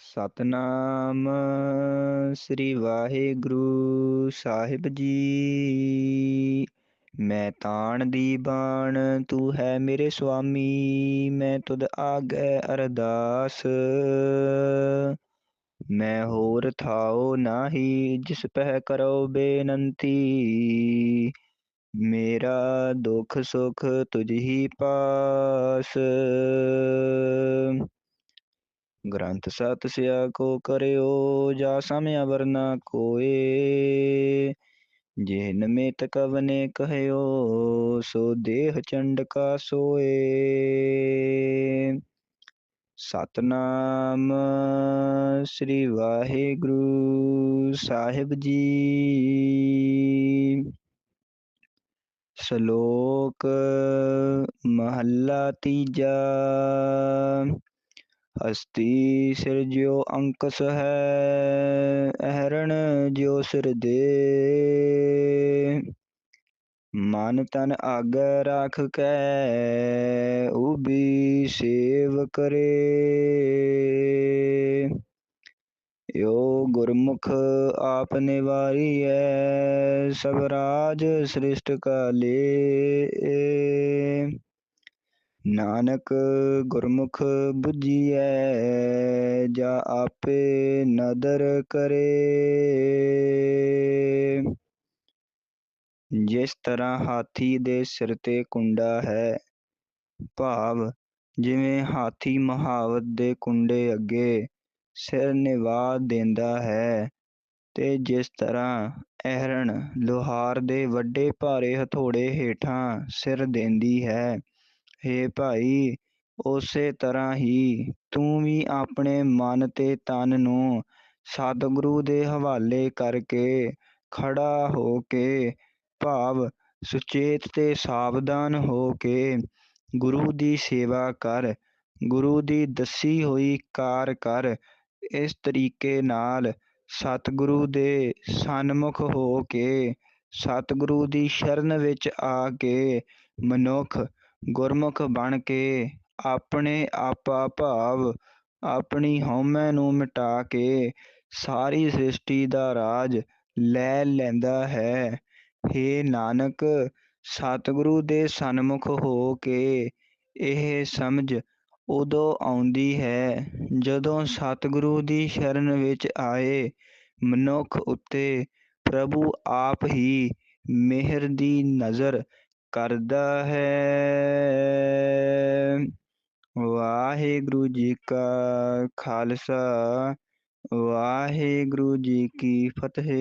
ਸਤਨਾਮ ਸ੍ਰੀ ਵਾਹਿਗੁਰੂ ਸਾਹਿਬ ਜੀ। ਮੈਂ ਤਾਣ ਦੀ ਬਾਣ, ਤੂੰ ਹੈ ਮੇਰੇ ਸੁਆਮੀ, ਮੈਂ ਤੁਧ ਆਗੈ ਅਰਦਾਸ। ਮੈਂ ਹੋਰ ਥਾਉ ਨਾਹੀ, ਜਿਸ ਪਹਿ ਕਰੋ ਬੇਨੰਤੀ। ਮੇਰਾ ਦੁਖ ਸੁਖ ਤੁਝ ਹੀ ਪਾਸ। ਗ੍ਰੰਥ ਸਤ ਸਿਆ ਕੋ ਕਰਿਓ, ਜਾ ਸਮ ਅਵਰਨਾ ਕੋਏ। ਜੇ ਨਮਿਤ ਕਵਨੇ ਕਹਿਓ, ਸੋ ਦੇਹ ਚੰਡ ਕਾ ਸੋਏ। ਸਤਨਾਮ ਸ੍ਰੀ ਵਾਹਿਗੁਰੂ ਸਾਹਿਬ ਜੀ। ਸ਼ਲੋਕ ਮਹੱਲਾ ਤੀਜਾ। ਹਸਤੀ ਸਿਰਜਿਓ ਅੰਕਸ ਹੈ, ਅਹਰਣ ਜਿਉ ਸਿਰ ਦੇ। ਮਨ ਤਨ ਆਗੈ ਰਾਖ ਕੈ, ਉਬੀ ਸੇਵ ਕਰੇ। ਯੋ ਗੁਰਮੁਖ ਆਪ ਨਿਵਾਰੀ ਨਿਵਾਰੀਐ ਸਭ ਰਾਜ ਸ੍ਰਿਸ਼ਟ ਕਾਲੇ। ਨਾਨਕ ਗੁਰਮੁਖ 부ਜੀਐ ਜਾ ਆਪੇ ਨਦਰ ਕਰੇ। ਜਿਸ ਤਰ੍ਹਾਂ ਹਾਥੀ ਦੇ ਸਿਰ ਤੇ ਕੁੰਡਾ ਹੈ, ਭਾਵ ਜਿਵੇਂ ਹਾਥੀ ਮਹਾਵਤ ਦੇ ਕੁੰਡੇ ਅੱਗੇ ਸਿਰ ਨਿਵਾ ਦਿੰਦਾ ਹੈ, ਤੇ ਜਿਸ ਤਰ੍ਹਾਂ ਐਹਰਣ ਲੁਹਾਰ ਦੇ ਵੱਡੇ ਭਾਰੇ ਹਥੌੜੇ ਹੇਠਾਂ ਸਿਰ ਦਿੰਦੀ ਹੈ ਹੇ ਭਾਈ, ਉਸੇ ਤਰ੍ਹਾਂ ਹੀ ਤੂੰ ਵੀ ਆਪਣੇ ਮਨ ਤੇ ਤਨ ਨੂੰ ਸਤਿਗੁਰੂ ਦੇ ਹਵਾਲੇ ਕਰਕੇ ਖੜਾ ਹੋ ਕੇ ਭਾਵ ਸੁਚੇਤ ਤੇ ਸਾਵਧਾਨ ਹੋ ਕੇ ਗੁਰੂ ਦੀ ਸੇਵਾ ਕਰ, ਗੁਰੂ ਦੀ ਦੱਸੀ ਹੋਈ ਕਾਰ ਕਰ, ਇਸ ਤਰੀਕੇ ਨਾਲ ਸਤਿਗੁਰੂ ਦੇ ਸਨਮੁਖ ਹੋ ਕੇ, ਸਤਿਗੁਰੂ ਦੀ ਸ਼ਰਨ ਵਿੱਚ ਆ ਕੇ ਮਨੁੱਖ ਗੁਰਮੁਖ ਬਣ ਕੇ ਆਪਣੇ ਆਪਾ ਭਾਵ ਆਪਣੀ ਹਉਮੈ ਨੂੰ ਮਿਟਾ ਕੇ ਸਾਰੀ ਸ੍ਰਿਸ਼ਟੀ ਦਾ ਰਾਜ ਲੈ ਲੈਂਦਾ ਹੈ। ਹੇ ਨਾਨਕ, ਸਤਿਗੁਰੂ ਦੇ ਸਨਮੁਖ ਹੋ ਕੇ ਇਹ ਸਮਝ ਉਦੋਂ ਆਉਂਦੀ ਹੈ ਜਦੋਂ ਸਤਿਗੁਰੂ ਦੀ ਸ਼ਰਨ ਵਿੱਚ ਆਏ ਮਨੁੱਖ ਉੱਤੇ ਪ੍ਰਭੂ ਆਪ ਹੀ ਮਿਹਰ ਦੀ ਨਜ਼ਰ ਕਰਦਾ ਹੈ। ਵਾਹਿਗੁਰੂ ਜੀ ਕਾ ਖਾਲਸਾ ਵਾਹਿਗੁਰੂ ਜੀ ਕੀ ਫਤਿਹ।